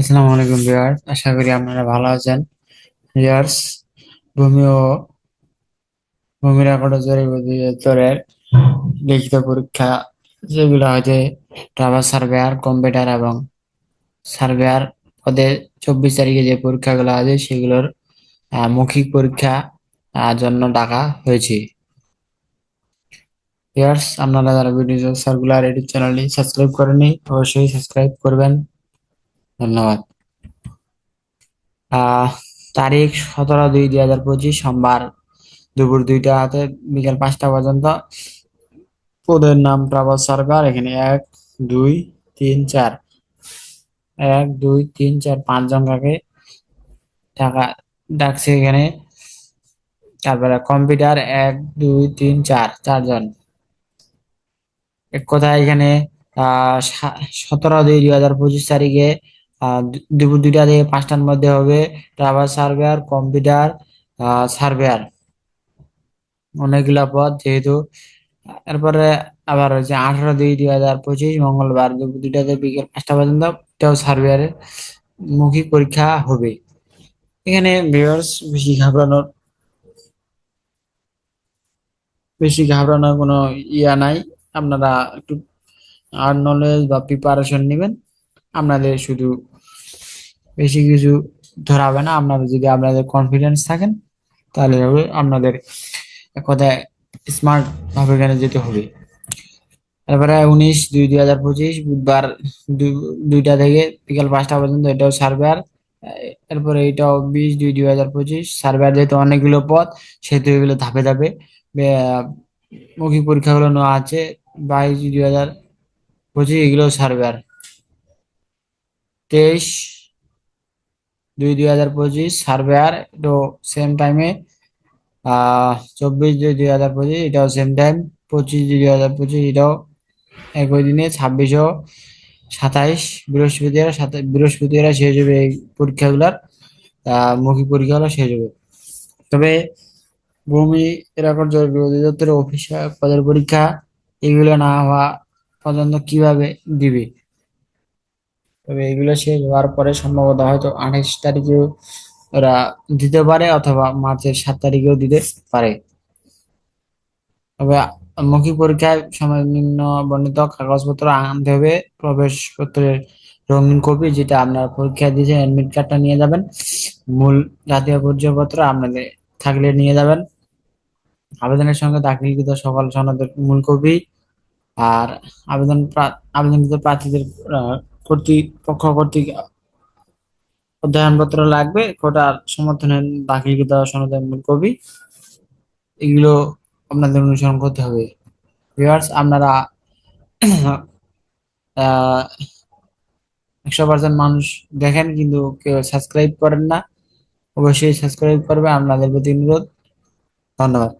আসসালামু আলাইকুম আশা করি আপনারা ভালো আছেন। ভিউয়ার্স, ভূমি ও ভূমি রেকর্ড অধিদপ্তরের লিখিত পরীক্ষা যেগুলো হচ্ছে ট্রাভার সার্ভেয়ার কম্পিউটার এবং সার্ভেয়ার পদে চব্বিশ তারিখে যে পরীক্ষাগুলো আছে, সেগুলোর মৌখিক পরীক্ষা জন্য ডাকা হয়েছে। ভিউয়ার্স, আপনারা যারা ভিডিও সার্কুলার এডিট চ্যানেলটি সাবস্ক্রাইব করেনি অবশ্যই সাবস্ক্রাইব করবেন। ধন্যবাদ। আহ, তারিখ সতেরো দুই দুই হাজার পঁচিশ, সোমবার দুপুর দুইটা হাতে বিকেল পাঁচটা পর্যন্ত। পদের নাম ট্রাভেল সরকার, এখানে এক, দুই, তিন, চার। এক, দুই, তিন, চার পাঁচজন কাকে টাকা ডাকছে এখানে। তারপরে কম্পিউটার, এক, দুই, তিন, চার চারজন এক কথায় এখানে, আহ সতেরো দুই দুই হাজার পঁচিশ তারিখে দুপুর দুইটা থেকে পাঁচটার মধ্যে হবে ট্রাভার সার্ভেয়ার কম্পিউটার সার্ভেয়ার অনেকগুলা পদ যেহেতু, এরপরে আবার হচ্ছে আঠারো দুই দুই হাজার পঁচিশ, মঙ্গলবার দুপুর দুইটা থেকে বিকেল পাঁচটা পর্যন্ত এটাও সার্ভেয়ারের মৌখিক পরীক্ষা হবে। এখানে ভিউয়ার্স বেশি ঘাবড়ানোর বেশি ঘাবড়ানোর কোনো ইয়া নাই। আপনারা একটু আর নলেজ বা প্রিপারেশন নেবেন। আপনাদের শুধু বেশি কিছু ধরাবে না, আপনাদের যদি আপনাদের কনফিডেন্স থাকেন, তাহলে আপনাদের কথায় স্মার্ট ভাবে এখানে যেতে হবে। তারপরে উনিশ দুই দুই হাজার পঁচিশ, বুধবার দুইটা থেকে বিকাল পাঁচটা পর্যন্ত এটাও সার্ভেয়ার এরপরে এটাও বিশ দুই দুই হাজার পঁচিশ সার্ভেয়ার যেহেতু অনেকগুলো পথ, সেহেতু এগুলো ধাপে ধাপে মৌখিক পরীক্ষাগুলো নেওয়া আছে। বাইশ দুই হাজার পঁচিশ এগুলো সার্ভেয়ার তেইশ, দুই দুই হাজার পঁচিশ সার্ভেয়ার এটাও সেম টাইমে চব্বিশ, দুই দুই হাজার পঁচিশ, এটাও সেম টাইম পঁচিশ, দুই দুই হাজার পঁচিশ, এটাও একই দিনে ছাব্বিশ ও সাতাইশ বৃহস্পতিবার সাতাইশ বৃহস্পতিবার শেষ হবে এই পরীক্ষাগুলার মৌখিক পরীক্ষাগুলো শেষ হবে। তবে ভূমি রেকর্ড জরিপ অধিদপ্তরের অফিসার পদের পরীক্ষা, এগুলো না হওয়া পর্যন্ত কীভাবে দিবে? তবে এগুলো শেষ হওয়ার পরে সম্ভবত হয়তো আঠাশ তারিখেও ওরা দিতে পারে অথবা মার্চের সাত তারিখেও দিতে পারে। তবে মৌখিক পরীক্ষায় সময় নিম্ন বর্ণিত কাগজপত্র আনতে হবে। প্রবেশপত্রের রঙিন কপি যেটা আপনার পরীক্ষা দিয়েছেন অ্যাডমিট কার্ডটা নিয়ে যাবেন। মূল জাতীয় পরিচয়পত্র আপনাদের থাকলে নিয়ে যাবেন। আবেদনের সঙ্গে দাখিলকৃত সকল সনদের মূল কপি আর আবেদন আবেদনকৃত প্রার্থীদের কর্তৃপক্ষ কর্তৃক অধ্যয়নপত্র লাগবে, কোটার সমর্থনের দাখিলকৃত সনদের মূল কবি এগুলো আপনাদের অনুসরণ করতে হবে। ভিউয়ার্স, আপনারা একশো পার্সেন্ট মানুষ দেখেন, কিন্তু কেউ সাবস্ক্রাইব করেন না। অবশ্যই সাবস্ক্রাইব করবে। আপনাদের প্রতি অনুরোধ। ধন্যবাদ।